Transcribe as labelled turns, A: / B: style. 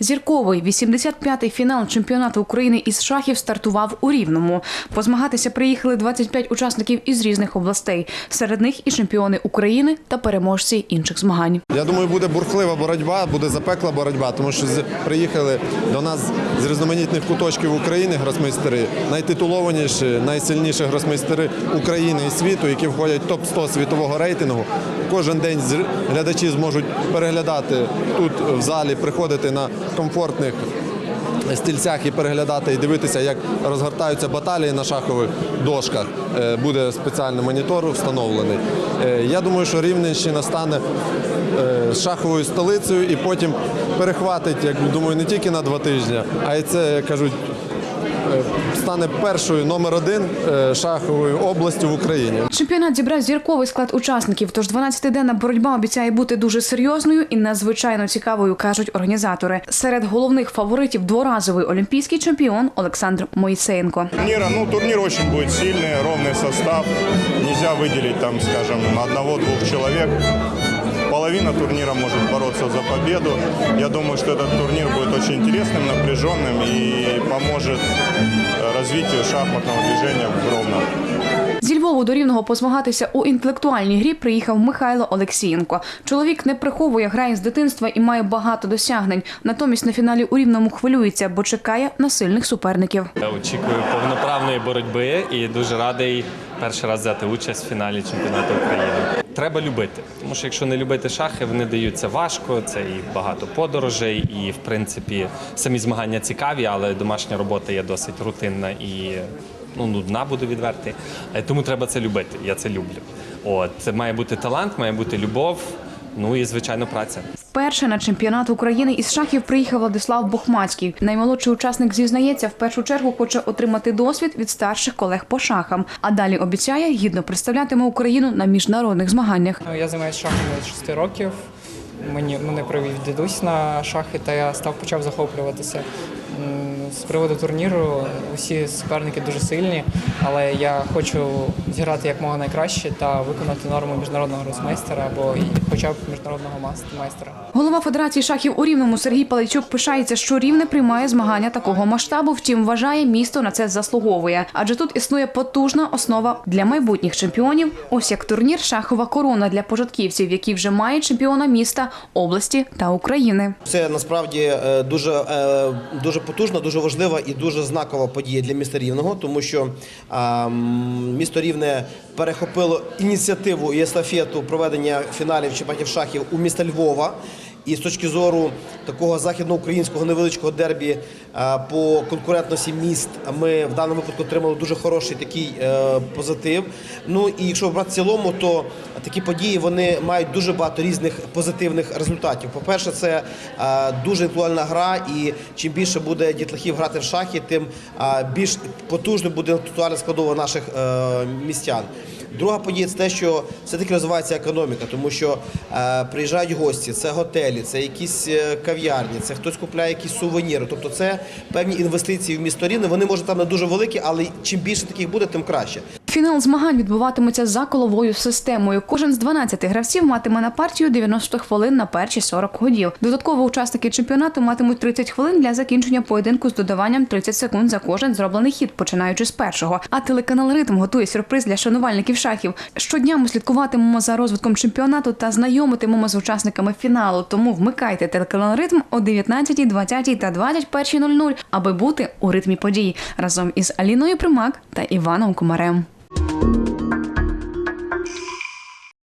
A: Зірковий 85-й фінал чемпіонату України із шахів стартував у Рівному. Позмагатися приїхали 25 учасників із різних областей. Серед них і чемпіони України та переможці інших змагань.
B: Я думаю, буде бурхлива боротьба, буде запекла боротьба, тому що приїхали до нас з різноманітних куточків України гросмейстери, найтитулованіші, найсильніші гросмейстери України і світу, які входять в топ-100 світового рейтингу. Кожен день глядачі зможуть переглядати тут в залі, приходити на комфортних стільцях і переглядати і дивитися, як розгортаються баталії на шахових дошках. Е, Буде спеціальний монітор встановлений. Е, Я думаю, що Рівненщина стане е, шаховою столицею і потім перехватить, як думаю, не тільки на два тижні, а й це, кажуть, стане першою номер один е, шаховою областю в Україні.
A: Чемпіонат зібрав зірковий склад учасників, тож 12-денна боротьба обіцяє бути дуже серйозною і надзвичайно цікавою, кажуть організатори. Серед головних фаворитів дворазовий олімпійський чемпіон Олександр Моїсеєнко.
C: турнира. Ну, турнир очень будет сильный, ровный состав. Нельзя выделить там, скажем, одного-двух человек. Половина турнира может бороться за победу. Я думаю, что этот турнир будет очень интересным, напряженным и поможет э, развитию шахматного движения в Ровно.
A: Зі Львову до Рівного позмагатися у інтелектуальній грі приїхав Михайло Олексієнко. Чоловік не приховує, грає з дитинства і має багато досягнень. Натомість на фіналі у Рівному хвилюється, бо чекає на сильних суперників.
D: Я очікую повноправної боротьби і дуже радий перший раз взяти участь в фіналі чемпіонату України. Треба любити, тому що якщо не любити шахи, вони даються важко. Це і багато подорожей, і в принципі самі змагання цікаві, але домашня робота є досить рутинна і ну нудна, буду відвертий. Е, Тому треба це любити. Я це люблю. От має бути талант, має бути любов. Ну і звичайно, праця.
A: Вперше на чемпіонат України із шахів приїхав Владислав Бухмацький. Наймолодший учасник зізнається, в першу чергу хоче отримати досвід від старших колег по шахам. А далі обіцяє гідно представлятиме Україну на міжнародних змаганнях.
E: Ну, Я займаюся шахами з 6 років. Мені мене привів дідусь на шахи, та я став почав захоплюватися. З приводу турніру усі суперники дуже сильні, але я хочу зіграти як мога найкраще та виконати норму міжнародного гросмейстера або хоча б міжнародного майстера.
A: Голова Федерації шахів у Рівному Сергій Палайчук пишається, що Рівне приймає змагання такого масштабу. Втім, вважає, місто на це заслуговує, адже тут існує потужна основа для майбутніх чемпіонів. Ось як турнір Шахова корона для початківців, які вже мають чемпіона міста, області та України.
F: Це насправді е, дуже, е, дуже потужна, дуже важлива і дуже знакова подія для міста Рівного, тому що місто Рівне перехопило ініціативу і естафету проведення фіналів чемпіонатів шахів у міста Львова. І з точки зору такого західноукраїнського невеличкого дербі е, по конкурентності міст ми в даному випадку отримали дуже хороший такий е, позитив. Ну і якщо брати в цілому, то такі події вони мають дуже багато різних позитивних результатів. По-перше, це е, дуже інтелектуальна гра, і чим більше буде дітлахів грати в шахи, тим більш потужною буде інтелектуальна складова наших містян. Друга подія це те, що все-таки розвивається економіка, тому що е, приїжджають гості, це готелі, це якісь е, кав'ярні, це хтось купляє якісь сувеніри. Тобто це певні інвестиції в місто Рівне. Вони може там не дуже великі, але чим більше таких буде, тим краще.
A: Фінал змагань відбуватиметься за коловою системою. Кожен з 12 гравців матиме на партію 90 хвилин на перші 40 ходів. Додатково учасники чемпіонату матимуть 30 хвилин для закінчення поєдинку з додаванням 30 секунд за кожен зроблений хід, починаючи з першого. А телеканал Ритм готує сюрприз для шанувальників шахів. Щодня ми слідкуватимемо за розвитком чемпіонату та знайомитимемо з учасниками фіналу. Тому вмикайте телеканал Ритм о 19, 20 та 21.00, аби бути у ритмі подій разом із Аліною Примак та Іваном Комарем.